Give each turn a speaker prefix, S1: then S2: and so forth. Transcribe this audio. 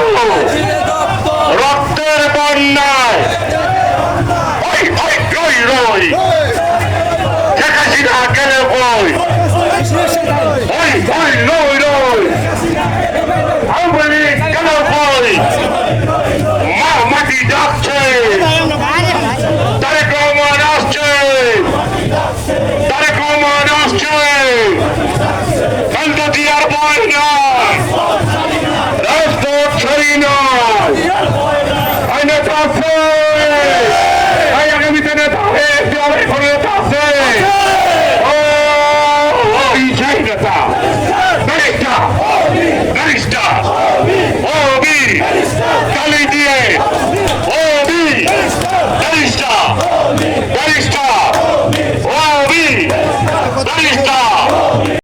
S1: রক্ত রক্তের বন্যায়। শেখ হাসিনা কেন বই। নয় নেতা আছে। আগামীতে নেতা হয়ে দেওয়ালের কোনো নেতা আছে। সেই নেতা। ব্যারিস্টার। ব্যারিস্টার। অবি কালি দিয়ে। অবি ব্যারিস্টার। ব্যারিস্টার। অবি ব্যারিস্টার।